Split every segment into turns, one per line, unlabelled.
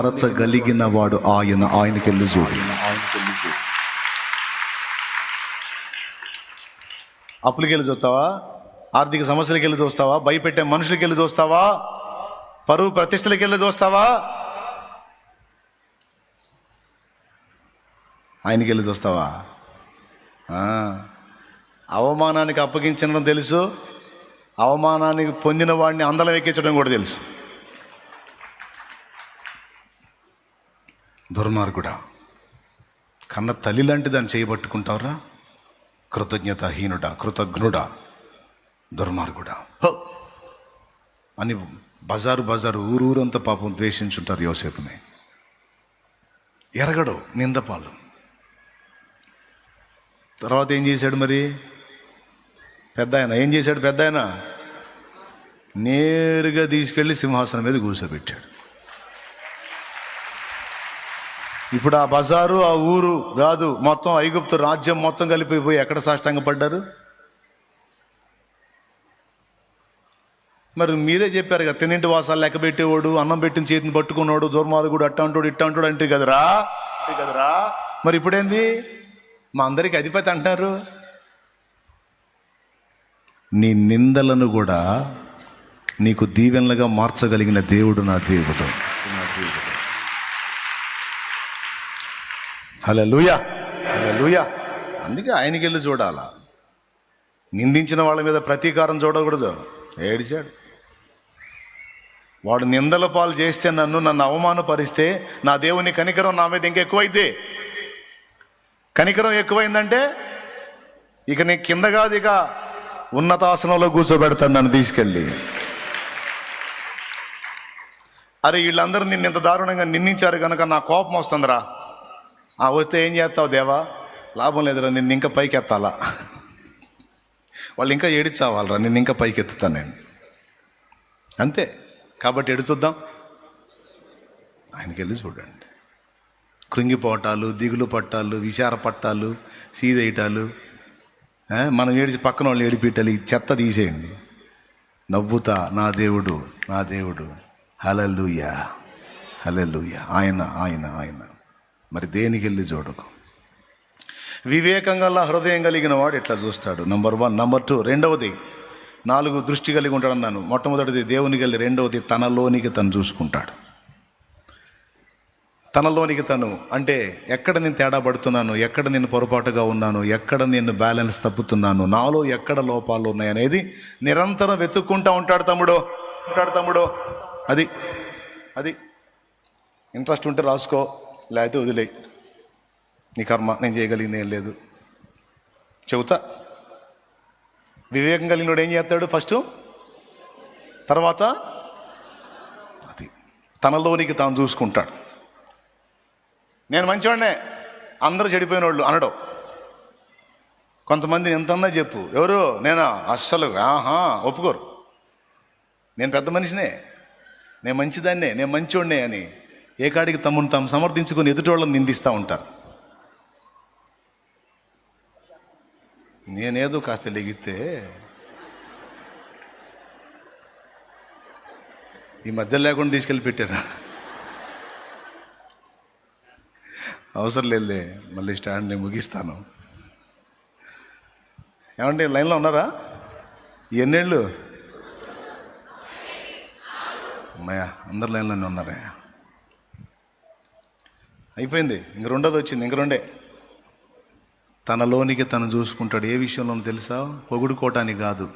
పరచగలిగిన వాడు ఆయన ఆయనకెళ్ళి చూడు అప్పులకి వెళ్ళి చూస్తావా? ఆర్థిక సమస్యలకి వెళ్ళి చూస్తావా? భయపెట్టే మనుషులకి వెళ్ళి చూస్తావా? పరువు ప్రతిష్టలకి వెళ్ళి చూస్తావా? ఆయనకి వెళ్ళి చూస్తావా అవమానానికి అప్పగించడం తెలుసు. అవమానానికి పొందిన వాడిని అందలం ఎక్కించడం కూడా తెలుసు. దుర్మార్గుడా కన్న తల్లి లాంటి దాన్ని చేయబట్టుకుంటావురా? కృతజ్ఞతాహీనుడా కృతజ్ఞుడా దుర్మార్గుడా. హో! అని బజారు బజారు ఊరూరంతా పాపం ద్వేషించుంటారు యోసేపుని. ఎరగడు నిందపాలు. తర్వాత ఏం చేశాడు మరి? పెద్ద ఆయన ఏం చేశాడు పెద్ద ఆయన నేరుగా తీసుకెళ్ళి సింహాసనం మీద కూర్చోబెట్టాడు. ఇప్పుడు ఆ బజారు ఆ ఊరు కాదు మొత్తం ఐగుప్తు రాజ్యం మొత్తం కలిపిపోయి ఎక్కడ సాష్టంగపడ్డారు మరి మీరే చెప్పారు కదా తిన్నింటి వాసాలు లెక్క పెట్టేవాడు అన్నం పెట్టిన చేతిని పట్టుకున్నాడు దుర్మార్గుడు అట్ట అంటాడు ఇట్ట అంటాడు అంటే కదరా? కదరా? మరి ఇప్పుడేంది? మా అందరికి అధిపతి అంటారు నీ నిందలను కూడా నీకు దీవెనలుగా మార్చగలిగిన దేవుడు నా దేవుడు. నా దేవుడు. హలో లూయా హలో లూయా అందుకే ఆయనకి వెళ్ళి చూడాలా. నిందించిన వాళ్ళ మీద ప్రతీకారం చూడకూడదు. ఏడిచాడు. వాడు నిందల పాలు చేస్తే నన్ను నన్ను అవమానపరిస్తే నా దేవుని కనికరం నా మీద ఇంకా ఎక్కువైతే కనికరం ఎక్కువైందంటే ఇక నేను కింద కాదు ఇక ఉన్నతాసనంలో కూర్చోబెడతాను నన్ను తీసుకెళ్ళి. అరే వీళ్ళందరూ నిన్ను ఇంత దారుణంగా నిందించారు కనుక నా కోపం వస్తుందిరా. ఆ వస్తే ఏం చేస్తావు దేవా? లాభం లేదురా నిన్ను ఇంకా పైకి ఎత్తాలా వాళ్ళు ఇంకా ఏడిచావాలరా నిన్ను ఇంకా పైకి ఎత్తుతాను నేను. అంతే కాబట్టి ఎడుచుద్దాం ఆయనకి వెళ్ళి చూడండి. కృంగిపోవటాలు దిగులు పట్టాలు విచార పట్టాలు సీదేయటాలు మనం ఏడిచి పక్కన వాళ్ళు ఏడిపిట్టాలి చెత్త తీసేయండి. నవ్వుతా నా దేవుడు నా దేవుడు హలలుయా హలలుయా ఆయన ఆయన ఆయన. మరి దేనికి వెళ్ళి చూడకు వివేకంగా హృదయం కలిగిన వాడు ఇట్లా చూస్తాడు? నంబర్ వన్ నంబర్ టూ రెండవది నాలుగు దృష్టి కలిగి ఉంటాడు అన్నాను. మొట్టమొదటిది దేవునికి వెళ్ళి రెండవది తనలోనికి తను చూసుకుంటాడు. తనలోనికి తను అంటే ఎక్కడ నేను తేడా పడుతున్నాను? ఎక్కడ నేను పొరపాటుగా ఉన్నాను? ఎక్కడ నేను బ్యాలెన్స్ తప్పుతున్నాను? నాలో ఎక్కడ లోపాలు ఉన్నాయనేది నిరంతరం వెతుక్కుంటా ఉంటాడు తమ్ముడు. ఉంటాడు తమ్ముడు. అది అది. ఇంట్రెస్ట్ ఉంటే రాసుకో. లేకపోతే వదిలే నీ కర్మ నేను చేయగలిగింది ఏం లేదు. చెబుతా. వివేకం కలిగినోడు ఏం చేస్తాడు ఫస్ట్? తర్వాత అది. తనలోనికి తాను చూసుకుంటాడు. నేను మంచివాడినే. అందరూ చెడిపోయిన వాళ్ళు అనడం. కొంతమంది ఎంతన్నా చెప్పు. ఎవరు? నేనా? అస్సలు. ఆహా ఒప్పుకోరు. నేను పెద్ద మనిషినే. నేను మంచిదాన్నే. నేను మంచోడినే అని. ఏ కాడికి తమను తాము సమర్థించుకొని ఎదుటోళ్ళని నిందిస్తూ ఉంటారు. నేనేదో కాస్త లెగిస్తే ఈ మధ్య లేకుండా తీసుకెళ్ళి పెట్టారా? అవసరం లేదులే మళ్ళీ స్టాండ్ నేను ముగిస్తాను. ఏమండి లైన్లో ఉన్నారా? ఎన్నేళ్ళు? అమ్మయ్యా అందరు లైన్లోనే ఉన్నారా. అయిపోయింది. ఇంక రెండోది వచ్చింది. ఇంక రెండే. తనలోనికి తను చూసుకుంటాడు. ఏ విషయంలో తెలుసా? పొగుడుకోవటానికి కాదు.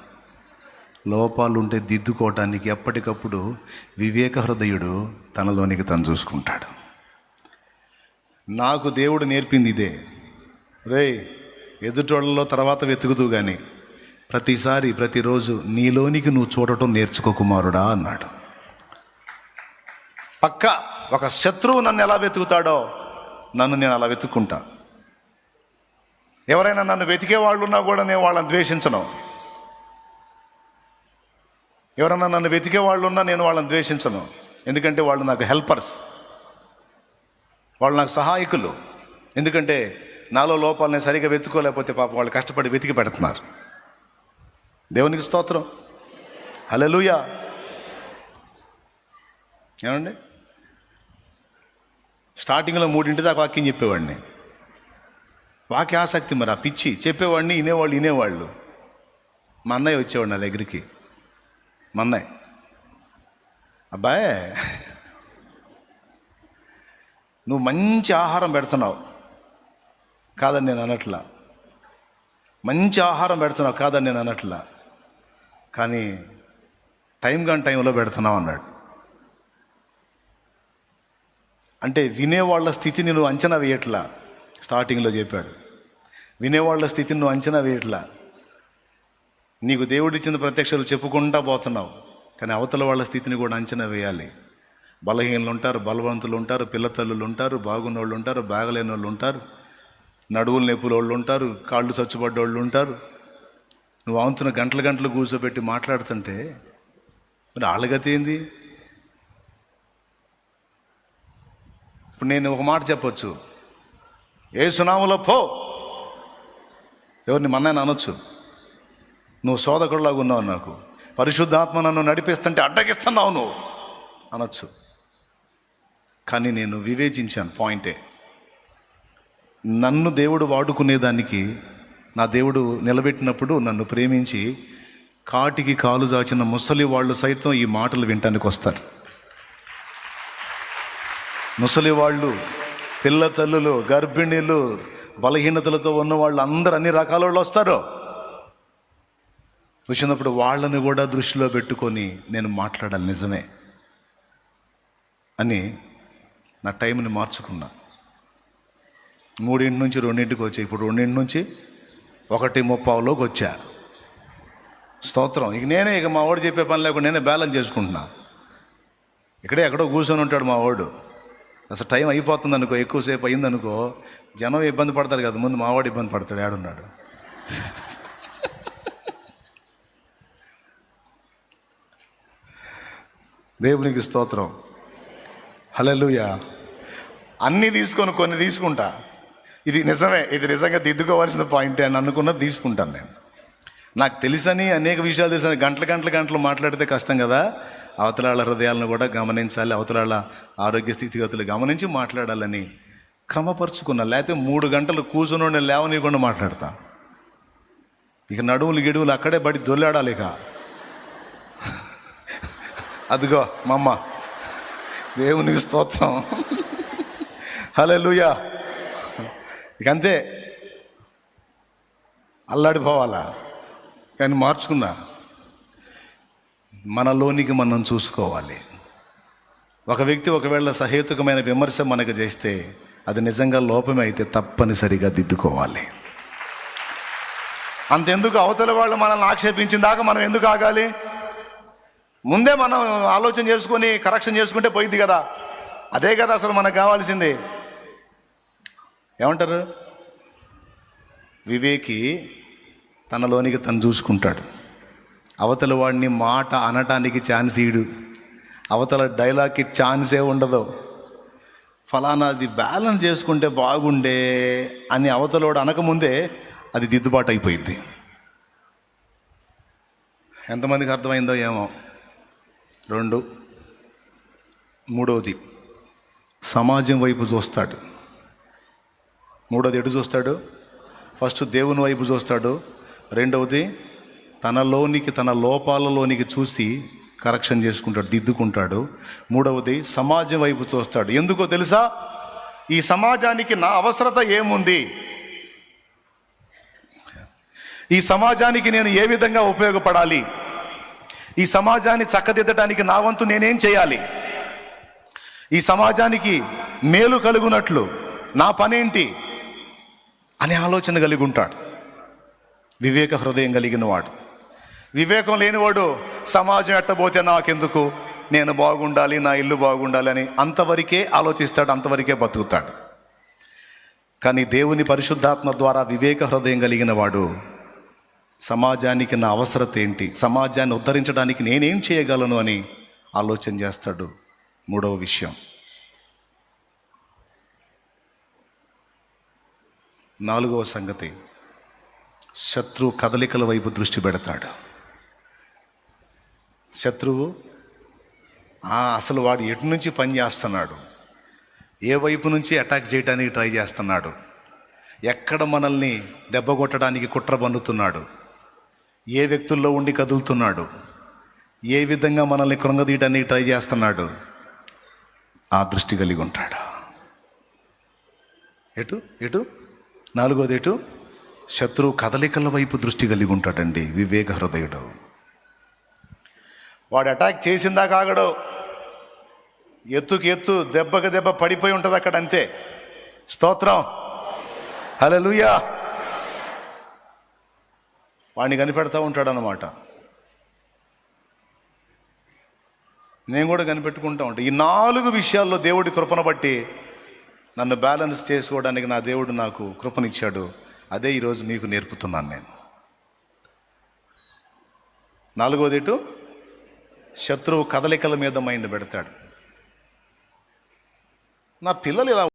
లోపాలు ఉంటే దిద్దుకోవటానికి ఎప్పటికప్పుడు వివేక హృదయుడు తనలోనికి తను చూసుకుంటాడు. నాకు దేవుడు నేర్పింది ఇదే. రే ఎదుటోళ్ళలో తర్వాత వెతుకుతూ కానీ ప్రతిసారి ప్రతిరోజు నీలోనికి నువ్వు చూడటం నేర్చుకో కుమారుడా అన్నాడు. పక్కా. ఒక శత్రువు నన్ను ఎలా వెతుకుతాడో నన్ను నేను అలా వెతుక్కుంటా. ఎవరైనా నన్ను వెతికే వాళ్ళు ఉన్నా కూడా నేను వాళ్ళని ద్వేషించను. ఎవరైనా నన్ను వెతికే వాళ్ళు ఉన్నా నేను వాళ్ళని ద్వేషించను. ఎందుకంటే వాళ్ళు నాకు హెల్పర్స్ వాళ్ళు నాకు సహాయకులు. ఎందుకంటే నాలో లోపాలని సరిగా వెతుకోలేకపోతే పాపం వాళ్ళు కష్టపడి వెతికి పెడుతున్నారు. దేవునికి స్తోత్రం. హల్లెలూయా ఏమండి? స్టార్టింగ్లో మూడింటి దాకా వాక్యం చెప్పేవాడిని. వాక్య ఆసక్తి మరి ఆ పిచ్చి. చెప్పేవాడిని వినేవాళ్ళు వినేవాళ్ళు. మా అన్నయ్య వచ్చేవాడు నా దగ్గరికి. మా అన్నయ్య. అబ్బాయ్ నువ్వు మంచి ఆహారం పెడుతున్నావు. కాదని నేను అనట్లా. మంచి ఆహారం పెడుతున్నావు కాదని నేను అనట్లా. కానీ టైం కాని టైంలో పెడుతున్నావు అన్నాడు. అంటే వినేవాళ్ళ స్థితిని నువ్వు అంచనా వేయట్లా. స్టార్టింగ్లో చెప్పాడు. వినేవాళ్ళ స్థితిని నువ్వు అంచనా వేయట్లా. నీకు దేవుడిచ్చిన ప్రత్యక్షలు చెప్పుకుంటా పోతున్నావు. కానీ అవతల వాళ్ళ స్థితిని కూడా అంచనా వేయాలి. బలహీనలు ఉంటారు బలవంతులు ఉంటారు పిల్లతల్లులు ఉంటారు బాగున్న వాళ్ళు ఉంటారు బాగలేని వాళ్ళు ఉంటారు నడువులు నొప్పులు వాళ్ళు ఉంటారు కాళ్ళు చచ్చుబడ్డోళ్ళు ఉంటారు. నువ్వు అవుతున్న గంటలు గంటలు కూర్చోబెట్టి మాట్లాడుతుంటే మరి ఆళ్ళగతి ఏంది? ఇప్పుడు నేను ఒక మాట చెప్పొచ్చు. ఏ సునాములో పో. ఎవరిని మన్నాయని అనొచ్చు. నువ్వు సోదకుడులాగా ఉన్నావు నాకు. పరిశుద్ధాత్మ నన్ను నడిపిస్తుంటే అడ్డగిస్తున్నావు నువ్వు. అనొచ్చు. కానీ నేను వివేచించాను పాయింటే. నన్ను దేవుడు వాడుకునేదానికి నా దేవుడు నిలబెట్టినప్పుడు నన్ను ప్రేమించి కాటికి కాలు దాచిన ముసలి వాళ్ళు సైతం ఈ మాటలు వినటానికి వస్తారు. ముసలి వాళ్ళు పిల్ల తల్లులు గర్భిణీలు బలహీనతలతో ఉన్న వాళ్ళు అందరు అన్ని రకాల వాళ్ళు వస్తారు. వచ్చినప్పుడు వాళ్ళని కూడా దృష్టిలో పెట్టుకొని నేను మాట్లాడాలి నిజమే అని నా టైంని మార్చుకున్నా. మూడింటి నుంచి రెండింటికి వచ్చా. ఇప్పుడు రెండింటి నుంచి ఒకటి ముప్పావులోకి వచ్చా. స్తోత్రం. ఇక నేనే ఇక మా వాడు చెప్పే పని లేకుండా నేనే బ్యాలెన్స్ చేసుకుంటున్నా. ఇక్కడే ఎక్కడో కూర్చొని ఉంటాడు మా వాడు. అసలు టైం అయిపోతుంది అనుకో ఎక్కువసేపు అయిందనుకో జనం ఇబ్బంది పడతారు కదా ముందు మావాడు ఇబ్బంది పడతాడు ఆడున్నాడు దేవునికి స్తోత్రం. హలలుయా అన్నీ తీసుకొని కొన్ని తీసుకుంటా. ఇది నిజమే ఇది నిజంగా దిద్దుకోవాల్సిన పాయింట్ అని అనుకున్నది తీసుకుంటాను నేను. నాకు తెలుసని అనేక విషయాలు తెలుసని గంటల గంటల గంటలు మాట్లాడితే కష్టం కదా. అవతలాళ్ళ హృదయాలను కూడా గమనించాలి అవతలాళ్ళ ఆరోగ్య స్థితిగతులు గమనించి మాట్లాడాలని క్రమపరుచుకున్నా లేకపోతే మూడు గంటలు కూర్చుని లేవనీయకుండా మాట్లాడతా. ఇక నడువులు గిడువులు అక్కడే బడి దొల్లాడాలి ఇక. అదిగో మా అమ్మ దేవునికి స్తోత్రం. హలే లూయా ఇక అంతే. అల్లాడిపోవాలా? కానీ మార్చుకున్నా. మనలోనికి మనం చూసుకోవాలి. ఒక వ్యక్తి ఒకవేళ సహేతుకమైన విమర్శ మనకు చేస్తే అది నిజంగా లోపమే అయితే తప్పనిసరిగా దిద్దుకోవాలి. అంతెందుకు అవతల వాళ్ళు మనల్ని ఆక్షేపించిన దాకా మనం ఎందుకు ఆగాలి? ముందే మనం ఆలోచన చేసుకొని కరెక్షన్ చేసుకుంటే పోయింది కదా. అదే కదా అసలు మనకు కావాల్సింది. ఏమంటారు? వివేకి తనలోనికి తను చూసుకుంటాడు. అవతల వాడిని మాట అనటానికి ఛాన్స్ ఇడు అవతల డైలాగ్కి ఛాన్సే ఉండదు. ఫలానాది బ్యాలెన్స్ చేసుకుంటే బాగుండే అని అవతలోడు అనకముందే అది దిద్దుబాటు అయిపోయింది ఎంతమందికి అర్థమైందో ఏమో. రెండు. మూడవది సమాజం వైపు చూస్తాడు. మూడోది ఎటు చూస్తాడు? ఫస్ట్ దేవుని వైపు చూస్తాడు. రెండవది తనలోనికి తన లోపాలలోనికి చూసి కరెక్షన్ చేసుకుంటాడు దిద్దుకుంటాడు. మూడవది సమాజం వైపు చూస్తాడు. ఎందుకో తెలుసా? ఈ సమాజానికి నా అవసరత ఏముంది? ఈ సమాజానికి నేను ఏ విధంగా ఉపయోగపడాలి? ఈ సమాజాన్ని చక్కదిద్దడానికి నా వంతు నేనేం చేయాలి? ఈ సమాజానికి మేలు కలుగునట్లు నా పనేంటి? అనే ఆలోచన కలిగి ఉంటాడు. వివేక హృదయం కలిగిన వాడు వివేకం లేనివాడు సమాజం ఎట్టబోతే నాకెందుకు? నేను బాగుండాలి నా ఇల్లు బాగుండాలి అని అంతవరకే ఆలోచిస్తాడు అంతవరకే బతుకుతాడు. కానీ దేవుని పరిశుద్ధాత్మ ద్వారా వివేక హృదయం కలిగిన వాడు సమాజానికి నా అవసరత ఏంటి? సమాజాన్ని ఉద్ధరించడానికి నేనేం చేయగలను అని ఆలోచన చేస్తాడు మూడవ విషయం. నాలుగవ సంగతి. శత్రువు కదలికల వైపు దృష్టి పెడతాడు. శత్రువు అసలు వాడు ఎటు నుంచి పని చేస్తున్నాడు? ఏ వైపు నుంచి అటాక్ చేయడానికి ట్రై చేస్తున్నాడు? ఎక్కడ మనల్ని దెబ్బ కొట్టడానికి కుట్ర పన్నుతున్నాడు? ఏ వ్యక్తుల్లో ఉండి కదులుతున్నాడు? ఏ విధంగా మనల్ని కృంగదీయడానికి ట్రై చేస్తున్నాడు? ఆ దృష్టి కలిగి ఉంటాడు. ఎటు? ఎటు? నాలుగోది ఎటు? శత్రువు కదలికల వైపు దృష్టి కలిగి ఉంటాడండి వివేక హృదయుడు. వాడు అటాక్ చేసిందా కాగడు ఎత్తుకి ఎత్తు దెబ్బకి దెబ్బ పడిపోయి ఉంటుంది అక్కడ అంతే. స్తోత్రం. హల్లెలూయా. వాడిని కనిపెడతా ఉంటాడు అనమాట నేను కూడా కనిపెట్టుకుంటా ఉంటాను ఈ నాలుగు విషయాల్లో దేవుడి కృపను బట్టి నన్ను బ్యాలెన్స్ చేసుకోవడానికి నా దేవుడు నాకు కృపనిచ్చాడు. అదే ఈరోజు మీకు నేర్పుతున్నాను నేను. నాలుగోది ఇటు శత్రువు కదలికల మీద మైండ్ పెడతాడు. నా పిల్లలు ఇలా